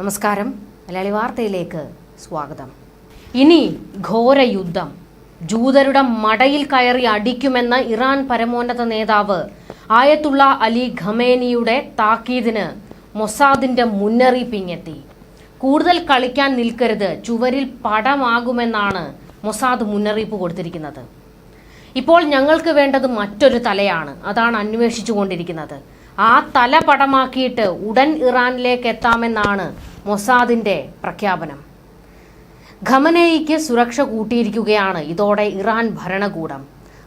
നമസ്കാരം. മലയാളി വാർത്തയിലേക്ക് സ്വാഗതം. ഇനി ഘോര യുദ്ധം ജൂതരുടെ മടയിൽ കയറി അടിക്കുമെന്ന ഇറാൻ പരമോന്നത നേതാവ് ആയത്തുള്ള അലി ഖമേനിയുടെ താക്കീതിന് മൊസാദിന്റെ മുന്നറിയിപ്പിങ്ങെത്തി. കൂടുതൽ കളിക്കാൻ നിൽക്കരുത് ചുവരിൽ പടമാകുമെന്നാണ് മൊസാദ് മുന്നറിയിപ്പ് കൊടുത്തിരിക്കുന്നത്. ഇപ്പോൾ ഞങ്ങൾക്ക് വേണ്ടത് മറ്റൊരു തലയാണ് അതാണ് അന്വേഷിച്ചു കൊണ്ടിരിക്കുന്നത് ആ തല പടമാക്കിയിട്ട് ഉടൻ ഇറാനിലേക്ക് എത്താമെന്നാണ് മൊസാദിന്റെ പ്രഖ്യാപനം. ഖമനേയിക്ക് സുരക്ഷ കൂട്ടിയിരിക്കുകയാണ് ഇതോടെ ഇറാൻ ഭരണകൂടം.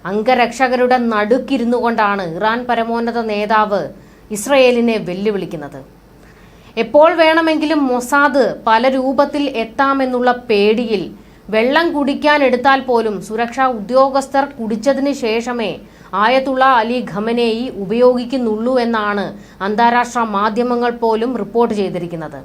അംഗരക്ഷകരുടെ നടുക്കിരുന്നു കൊണ്ടാണ് ഇറാൻ പരമോന്നത നേതാവ് ഇസ്രയേലിനെ വെല്ലുവിളിക്കുന്നത്. എപ്പോൾ വേണമെങ്കിലും മൊസാദ് പല രൂപത്തിൽ എത്താമെന്നുള്ള പേടിയിൽ വെള്ളം കുടിക്കാൻ എടുത്താൽ പോലും സുരക്ഷാ ഉദ്യോഗസ്ഥർ കുടിച്ചതിന് ശേഷമേ ആയത്തുള്ള അലി ഖമനേയി ഉപയോഗിക്കുന്നുള്ളൂ എന്നാണ് അന്താരാഷ്ട്ര മാധ്യമങ്ങൾ പോലും റിപ്പോർട്ട് ചെയ്തിരിക്കുന്നത്.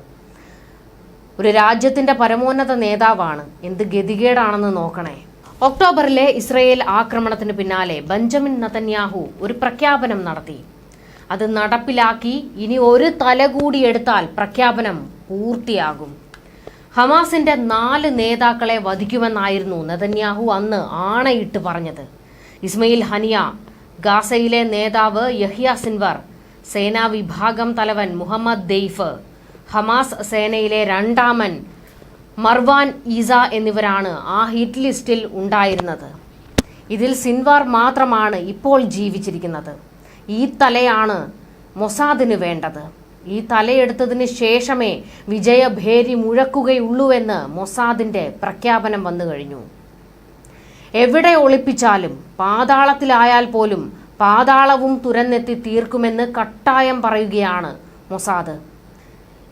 ഒരു രാജ്യത്തിന്റെ പരമോന്നത നേതാവാണ്. എന്ത് ഗതികേടാണെന്ന് നോക്കണേ. ഒക്ടോബറിലെ ഇസ്രയേൽ ആക്രമണത്തിന് പിന്നാലെ ബെഞ്ചമിൻ നതന്യാഹു ഒരു പ്രഖ്യാപനം നടത്തി. അത് നടപ്പിലാക്കി ഇനി ഒരു തല കൂടി എടുത്താൽ പ്രഖ്യാപനം പൂർത്തിയാകും. ഹമാസിന്റെ നാല് നേതാക്കളെ വധിക്കുമെന്നായിരുന്നു നതന്യാഹു അന്ന് ആണയിട്ട് പറഞ്ഞത്. ഇസ്മയിൽ ഹനിയ ഗാസയിലെ നേതാവ് യഹിയ സിൻവർ സേനാ വിഭാഗം തലവൻ മുഹമ്മദ് ദെയ്ഫ് ഹമാസ് സേനയിലെ രണ്ടാമൻ മർവാൻ ഈസ എന്നിവരാണ് ആ ഹിറ്റ് ലിസ്റ്റിൽ ഉണ്ടായിരുന്നത്. ഇതിൽ സിൻവാർ മാത്രമാണ് ഇപ്പോൾ ജീവിച്ചിരിക്കുന്നത്. ഈ തലയാണ് മൊസാദിന് വേണ്ടത്. ഈ തലയെടുത്തതിന് ശേഷമേ വിജയഭേരി മുഴക്കുകയുള്ളൂവെന്ന് മൊസാദിന്റെ പ്രഖ്യാപനം വന്നു കഴിഞ്ഞു. എവിടെ ഒളിപ്പിച്ചാലും പാതാളത്തിലായാൽ പോലും പാതാളവും തുരന്നെത്തി തീർക്കുമെന്ന് കട്ടായം പറയുകയാണ് മൊസാദ്.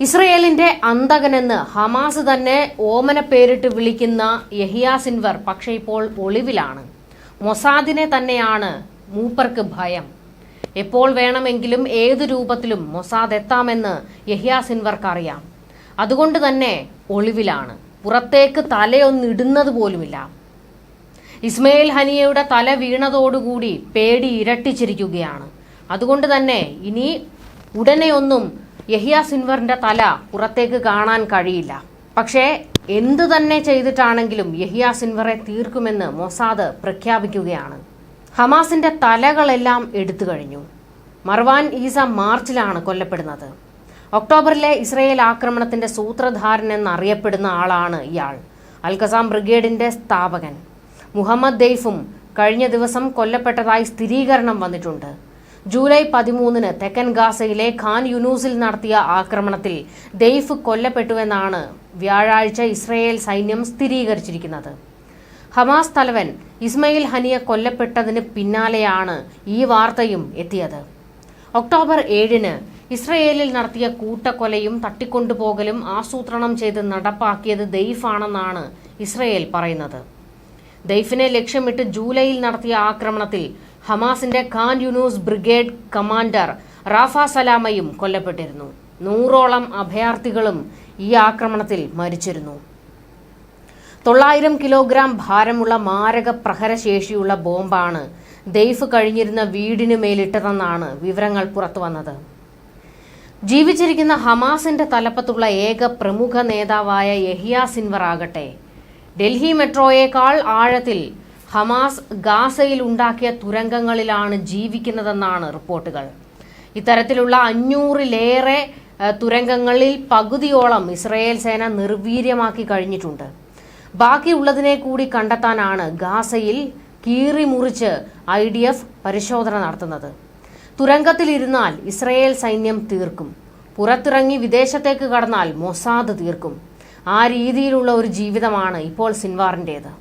ഇസ്രയേലിന്റെ അന്തകനെന്ന് ഹമാസ് തന്നെ ഓമന പേരിട്ട് വിളിക്കുന്ന യഹിയ സിൻവർ പക്ഷേ ഇപ്പോൾ ഒളിവിലാണ്. മൊസാദിനെ തന്നെയാണ് മൂപ്പർക്ക് ഭയം. എപ്പോൾ വേണമെങ്കിലും ഏതു രൂപത്തിലും മൊസാദ് എത്താമെന്ന് യഹിയ സിൻവർക്ക് അറിയാം അതുകൊണ്ട് തന്നെ ഒളിവിലാണ്. പുറത്തേക്ക് തലയൊന്നിടുന്നത് പോലുമില്ല. ഇസ്മയിൽ ഹനിയയുടെ തല വീണതോടുകൂടി പേടി ഇരട്ടിച്ചിരിക്കുകയാണ്. അതുകൊണ്ട് തന്നെ ഇനി ഉടനെയൊന്നും യഹിയ സിൻവറിന്റെ തല പുറത്തേക്ക് കാണാൻ കഴിയില്ല. പക്ഷേ എന്തു തന്നെ ചെയ്തിട്ടാണെങ്കിലും യഹിയ സിൻവറെ തീർക്കുമെന്ന് മൊസാദ് പ്രഖ്യാപിക്കുകയാണ്. ഹമാസിന്റെ തലകളെല്ലാം എടുത്തു കഴിഞ്ഞു. മർവാൻ ഈസ മാർച്ചിലാണ് കൊല്ലപ്പെടുന്നത്. ഒക്ടോബറിലെ ഇസ്രയേൽ ആക്രമണത്തിന്റെ സൂത്രധാരൻ എന്നറിയപ്പെടുന്ന ആളാണ് ഇയാൾ. അൽകസാം ബ്രിഗേഡിന്റെ സ്ഥാപകൻ. മുഹമ്മദ് ദെയ്ഫും കഴിഞ്ഞ ദിവസം കൊല്ലപ്പെട്ടതായി സ്ഥിരീകരണം വന്നിട്ടുണ്ട്. ജൂലൈ പതിമൂന്നിന് തെക്കൻ ഗാസയിലെ ഖാൻ യുനൂസിൽ നടത്തിയ ആക്രമണത്തിൽ ദെയ്ഫ് കൊല്ലപ്പെട്ടുവെന്നാണ് വ്യാഴാഴ്ച ഇസ്രയേൽ സൈന്യം സ്ഥിരീകരിച്ചിരിക്കുന്നത്. ഹമാസ് തലവൻ ഇസ്മയിൽ ഹനിയ കൊല്ലപ്പെട്ടതിന് പിന്നാലെയാണ് ഈ വാർത്തയും എത്തിയത്. ഒക്ടോബർ ഏഴിന് ഇസ്രയേലിൽ നടത്തിയ കൂട്ടക്കൊലയും തട്ടിക്കൊണ്ടുപോകലും ആസൂത്രണം ചെയ്ത് നടപ്പാക്കിയത് ദെയ്ഫാണെന്നാണ് ഇസ്രയേൽ പറയുന്നത്. ദൈഫിനെ ലക്ഷ്യമിട്ട് ജൂലൈയിൽ നടത്തിയ ആക്രമണത്തിൽ ഹമാസിന്റെ Khan Younis brigade commander Rafa സലാമയും കൊല്ലപ്പെട്ടിരുന്നു. നൂറോളം അഭയാർത്ഥികളും ഈ ആക്രമണത്തിൽ മരിച്ചിരുന്നു. തൊള്ളായിരം കിലോഗ്രാം ഭാരമുള്ള മാരക പ്രഹരശേഷിയുള്ള ബോംബാണ് ദൈഫ് കഴിഞ്ഞിരുന്ന വീടിന് മേലിട്ടതെന്നാണ് വിവരങ്ങൾ പുറത്തുവന്നത് ജീവിച്ചിരിക്കുന്ന ഹമാസിന്റെ തലപ്പത്തുള്ള ഏക പ്രമുഖ നേതാവായ യഹിയ സിൻവർ ആകട്ടെ. ഡൽഹി മെട്രോയേക്കാൾ ആഴത്തിൽ ഹമാസ് ഗാസയിൽ ഉണ്ടാക്കിയ തുരങ്കങ്ങളിലാണ് ജീവിക്കുന്നതെന്നാണ് റിപ്പോർട്ടുകൾ. ഇത്തരത്തിലുള്ള അഞ്ഞൂറിലേറെ തുരങ്കങ്ങളിൽ പകുതിയോളം ഇസ്രയേൽ സേന നിർവീര്യമാക്കി കഴിഞ്ഞിട്ടുണ്ട്. ബാക്കിയുള്ളതിനെ കൂടി കണ്ടെത്താനാണ് ഗാസയിൽ കീറി മുറിച്ച് ഐ ഡി എഫ് പരിശോധന നടത്തുന്നത്. തുരങ്കത്തിലിരുന്നാൽ ഇസ്രയേൽ സൈന്യം തീർക്കും. പുറത്തിറങ്ങി വിദേശത്തേക്ക് കടന്നാൽ മൊസാദ് തീർക്കും. ആ രീതിയിലുള്ള ഒരു ജീവിതമാണ് ഇപ്പോൾ സിൻവാറിന്റേത്.